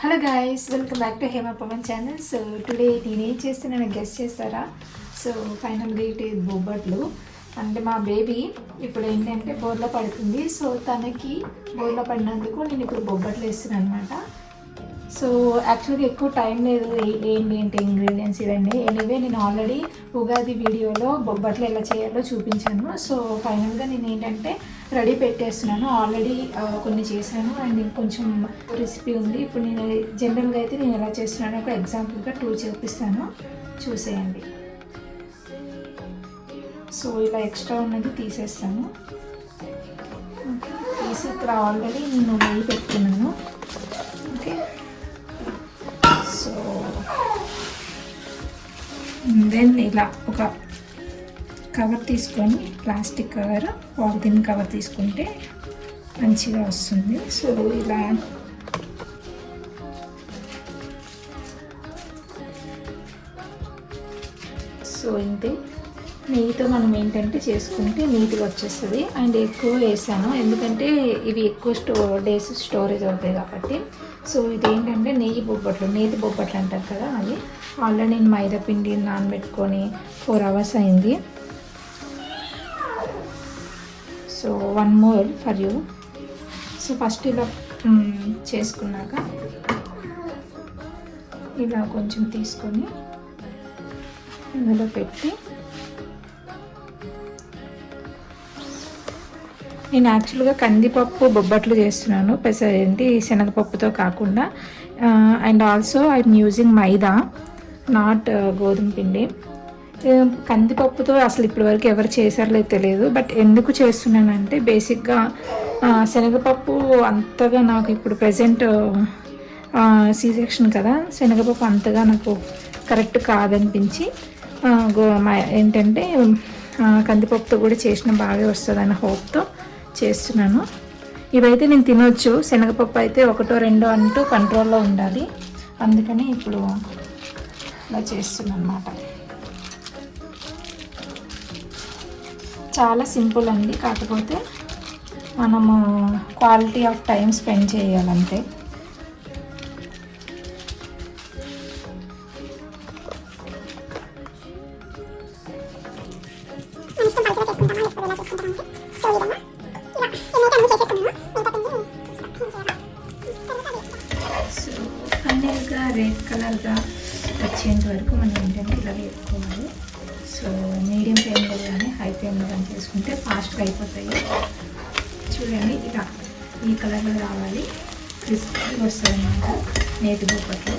Hello guys welcome back to Hema Pavan channel so today నేనేం నన్ను guess చేస్తారా? So ఫైనల్గా ఇటు బొబ్బట్లు అంటే మా బేబీ ఇప్పుడు ఏంటంటే బోర్లో పడుతుంది. సో తనకి బోర్లో పడినందుకు నేను ఇప్పుడు బొబ్బట్లు వేస్తున్నాను అనమాట సో యాక్చువల్గా ఎక్కువ టైం లేదు. ఏంటి ఏంటి ఇంగ్రీడియంట్స్ ఇవన్నీ. ఎనీవే నేను ఆల్రెడీ ఉగాది వీడియోలో బొబ్బట్లు ఎలా చేయాలో చూపించాను. సో ఫైనల్గా నేను ఏంటంటే రెడీ పెట్టేస్తున్నాను. ఆల్రెడీ కొన్ని చేశాను. అండ్ ఇంకొంచెం రెసిపీ ఉంది. ఇప్పుడు నేను జనరల్గా అయితే నేను ఎలా చేస్తున్నానో ఒక ఎగ్జాంపుల్గా టూ చూపిస్తాను. చూసేయండి. సో ఇలా ఎక్స్ట్రా ఉన్నది తీసేస్తాను. తీసి ఇక్కడ ఆల్రెడీ నేను నెయ్యి పెట్టుకున్నాను. ఓకే సో దెన్ ఇలా ఒక కవర్ తీసుకొని ప్లాస్టిక్ కవర్ పాలిథిన్ కవర్ తీసుకుంటే మంచిగా వస్తుంది. సో ఇలా సో ఇంతే. నెయ్యితో మనం ఏంటంటే చేసుకుంటే నీట్గా వచ్చేస్తుంది. అండ్ ఎక్కువ వేసాను. ఎందుకంటే ఇవి ఎక్కువ స్టో డేస్ స్టోరేజ్ అవుతాయి కాబట్టి. సో ఇది ఏంటంటే నెయ్యి బొబ్బట్లు నేతి బొబ్బట్లు అంటారు కదా అది ఆల్రెడీ నేను మైదా పిండి నానబెట్టుకొని ఫోర్ అవర్స్ అయింది. So one more for you so first ఇలా చేసుకున్నాక ఇలా కొంచెం తీసుకొని ఇందులో పెట్టి నేను యాక్చువల్గా కందిపప్పు బొబ్బట్లు చేస్తున్నాను. పెస ఏంటి శనగపప్పుతో కాకుండా and also I'm using maida not గోధుమ పిండి. కందిపప్పుతో అసలు ఇప్పటివరకు ఎవరు చేశారో తెలియదు. బట్ ఎందుకు చేస్తున్నానంటే బేసిక్గా శనగపప్పు అంతగా నాకు ఇప్పుడు ప్రజెంట్ సి సెక్షన్ కదా. శనగపప్పు అంతగా నాకు కరెక్ట్ కాదనిపించి గో ఏంటంటే కందిపప్పుతో కూడా చేసిన బాగా వస్తుంది హోప్తో చేస్తున్నాను. ఇవైతే నేను తినొచ్చు. శనగపప్పు అయితే ఒకటో రెండో అంటూ కంట్రోల్లో ఉండాలి. అందుకని ఇప్పుడు ఇలా చేస్తున్నాను అనమాట చాలా సింపుల్ అండి. కాకపోతే మనము క్వాలిటీ ఆఫ్ టైం స్పెండ్ చేయాలంతే. సో అయిపోతాయి. చూడండి ఇలా ఈ కలర్లో రావాలి. క్రిస్పీ వస్తుంది అన్నమాట నేతి బొప్పట్లు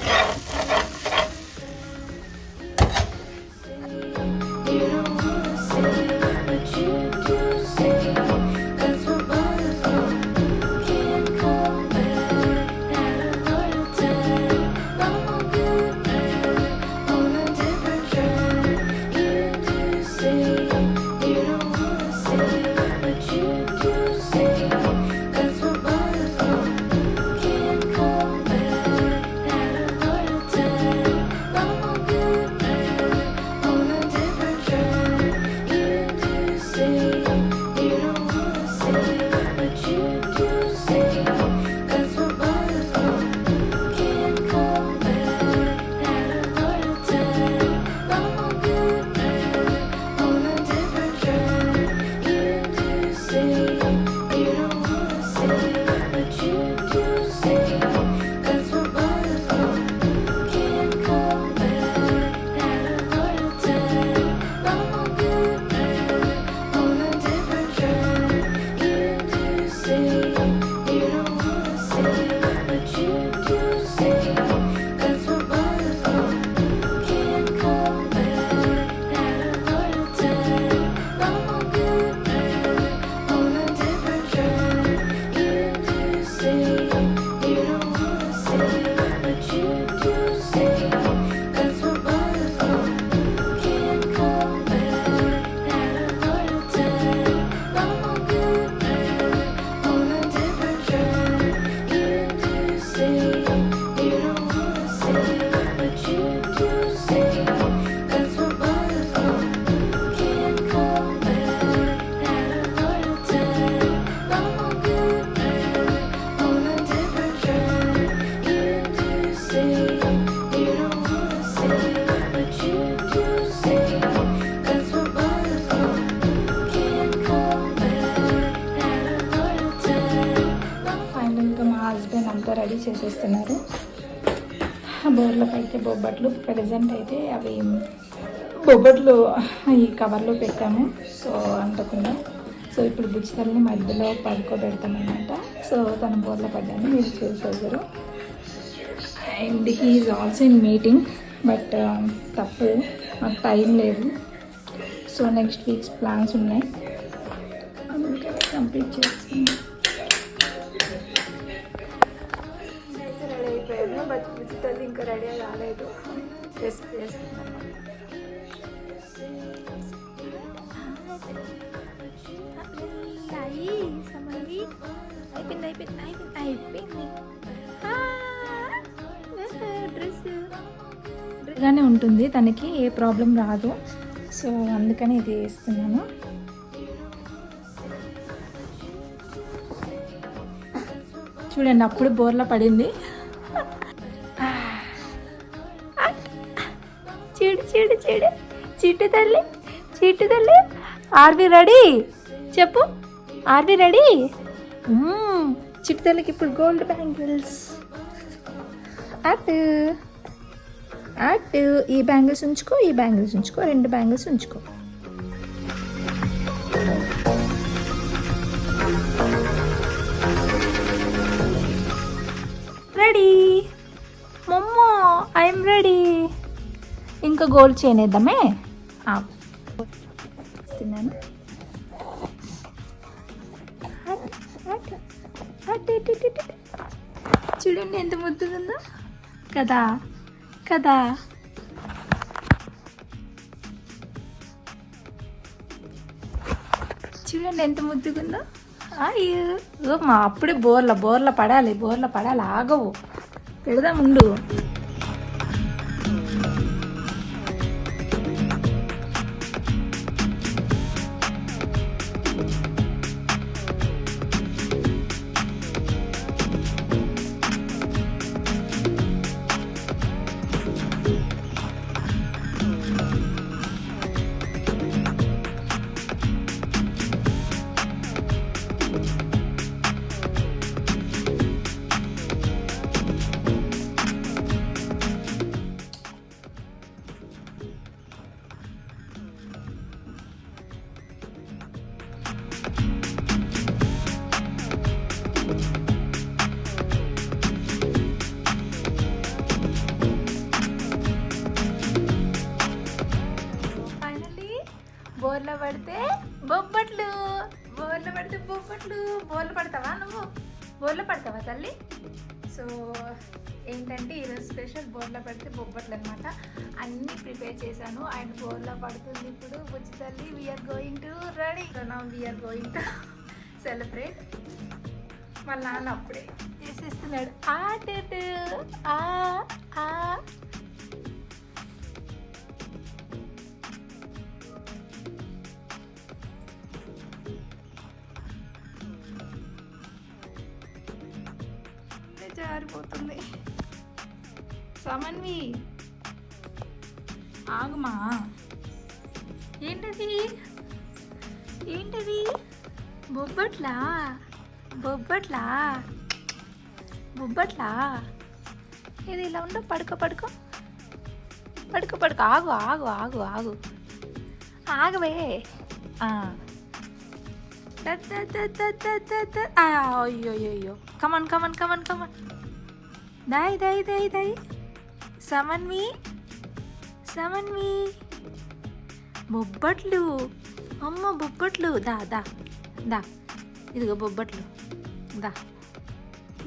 చేసేస్తున్నారు బోర్లకి అయితే బొబ్బట్లు ప్రజెంట్ అయితే అవి బొబ్బట్లు ఈ కవర్లో పెట్టాము. సో అంటకుండా సో ఇప్పుడు బుచ్చితల్ని మధ్యలో పడుకోబెడతామన్నమాట. సో తన బోర్లో పడ్డాను. మీరు చూసేసారు and he's also in meeting but తప్పు. మాకు టైం లేదు. సో నెక్స్ట్ వీక్స్ ప్లాన్స్ ఉన్నాయి. కంప్లీట్ చేస్తున్నాం రెస్ట్ చేస్తున్నాను అయిపోయింది అయిపోయింది అయిపోయింది అయిపోయింది డ్రెస్ గానే ఉంటుంది. తనకి ఏ ప్రాబ్లం రాదు. సో అందుకని ఇది వేస్తున్నాను. చూడండి అప్పుడు బోర్లా పడింది. చీడు చీడు చీటు తల్లి చీటు తల్లి. Are we ready? చెప్పు. Are we ready? చిట్టు తల్లికి ఇప్పుడు గోల్డ్ బ్యాంగిల్స్. అటు అటు. ఈ బ్యాంగిల్స్ ఉంచుకో ఈ బ్యాంగిల్స్ ఉంచుకో రెండు బ్యాంగిల్స్ ఉంచుకో. రెడీ. మమ్మో ఐఎమ్ రెడీ. ఇంకా గోల్డ్ చైన్ వేద్దామే చూడండి ఎంత ముద్దుగుందో. కదా? కదా? చూడండి ఎంత ముద్దుగుందో. అయ్యో మా అప్పుడే బోర్ల బోర్ల పడాలి బోర్ల పడాలి ఆగవు. పెడదాం ఉండు. బోర్లో పడితే బొబ్బట్లు. బోర్లో పడితే బొబ్బట్లు. బోర్లు పడతావా నువ్వు? బోర్లో పడతావా తల్లి? సో ఏంటంటే ఈరోజు స్పెషల్ బోర్లో పడితే బొబ్బట్లు అనమాట అన్నీ ప్రిపేర్ చేశాను. అండ్ బోర్లో పడుతుంది ఇప్పుడు. బుజ్జి తల్లి we are going to ready నా we are going to celebrate మా నాన్న అప్పుడే చేసేస్తున్నాడు. ఆ. టెటు, ఆ ఆ ఇదే జారిపోతుంది. సమన్వి. ఆగుమా. ఏంటది? ఏంటది? బొబ్బట్లా? బొబ్బట్లా? బొబ్బట్లా? ఇది ఇలా ఉండు పడుకో పడుకో. పడుకో పడుకో. ఆగు ఆగు ఆగు ఆగు. ఆగవే. అయ్యో అయ్యో come on come on come on come on దాయ్ దాయ్ దాయ్ దాయ్ సమన్వి సమన్వి బొబ్బట్లు అమ్మ బొబ్బట్లు దా దా దా ఇదిగో బొబ్బట్లు దా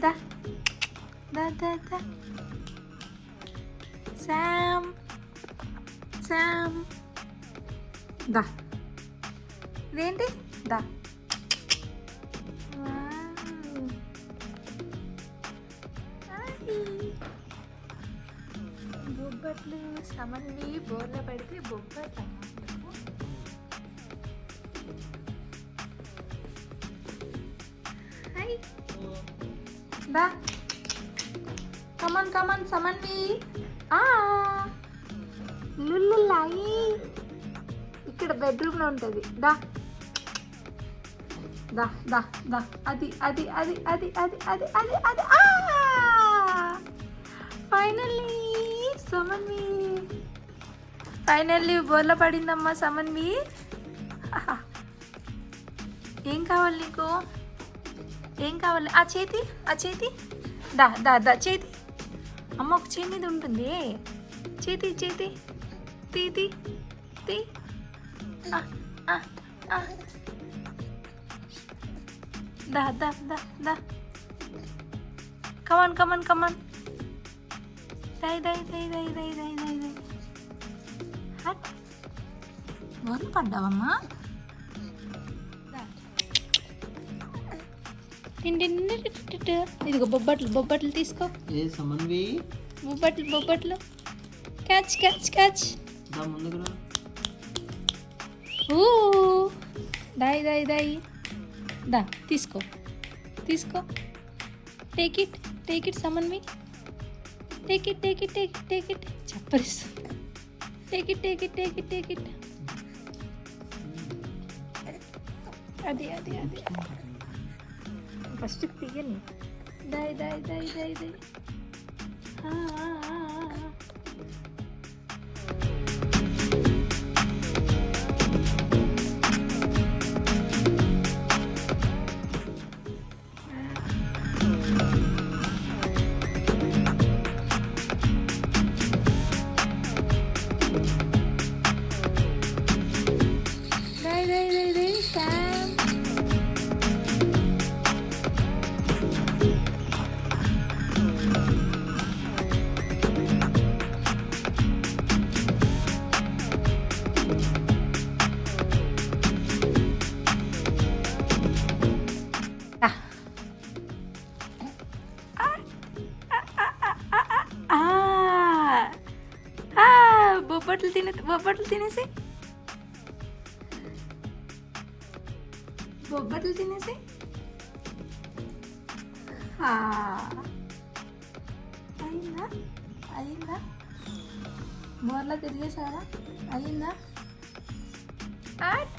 దా దా దా దా శామ్ శామ్ దా ఇదేంటి దా బొబ్బట్లు సమన్వి బోర్ల పడితే బొబ్బట్లు అన్నమాట hi. The come on come on Samanvi Lulu లాయి ఇక్కడ బెడ్రూమ్లో ఉంటుంది. దా. దా దా దా. అది అది అది అది అది అది అది అది ఫైనల్లీ సమన్వి. ఫైనల్లీ బోర్ల పడిందమ్మా సమన్వి. ఏం కావాలి నీకు? ఏం కావాలి? ఆ చేతి ఆ చేతి. దా దా దా చేతి. అమ్మ ఒక చేతి మీద ఉంటుంది. చేతి చేతి. తీ తీ తీ. దా దా దా దా. Come on come on come on దై దై దై దై దై దై దై దై హట్ బోర్లు పడ్డావమ్మా దా. ఇదిగో బొబ్బట్లు బొబ్బట్లు తీసుకో. ఏ సమన్వి? బొబ్బట్లు బొబ్బట్లు. క్యాచ్ క్యాచ్ క్యాచ్ దా ముందుకు రా. ఊ. దాయి దాయి దాయి. దా తీసుకో. తీసుకో. టేక్ ఇట్ టేక్ ఇట్ సమన్ Take it, take it, take it, take it. Chappers. Take it, take it, take it, take it. Adi, adi, adi. First, take it. Die, die, die, die, die. Ah, ah, ah. బొబ్బట్లు తినే బొబ్బట్లు తినేసి? బొబ్బట్లు తినేసి? ఆ. అయిందా? అయిందా? బోర్లా తిరిగేసారా అయిందా? ఆట్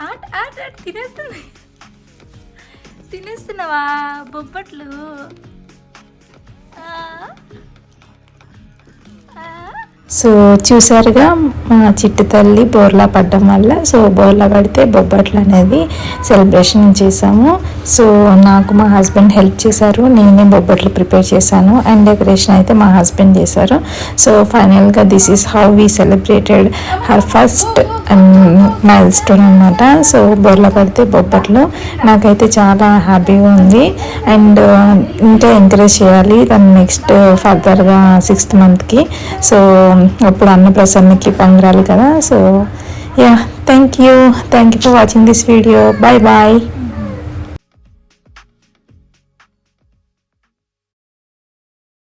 ఆట్ ఆట్ ఆట్ తినేస్తుంది. తినేస్తున్నావా బొబ్బట్లు? ఆ. సో చూసారుగా మా చిట్టు తల్లి బోర్లా పడ్డం వల్ల సో బోర్లా పడితే బొబ్బట్లు అనేది సెలబ్రేషన్ చేసాము సో నాకు మా హస్బెండ్ హెల్ప్ చేశారు నేనే బొబ్బట్లు ప్రిపేర్ చేశాను అండ్ డెకరేషన్ అయితే మా హస్బెండ్ చేశారు. సో ఫైనల్గా this is how we celebrated her first milestone అనమాట సో బోర్లా పడితే బొబ్బట్లో. నాకైతే చాలా హ్యాపీగా ఉంది. అండ్ uh, ఇంకా ఎంకరేజ్ చేయాలి. దాన్ని నెక్స్ట్ ఫర్దర్గా సిక్స్త్ మంత్కి. సో అప్పుడు అన్నప్రసన్నకి పంగరాలి కదా. So yeah thank you thank you for watching this video bye bye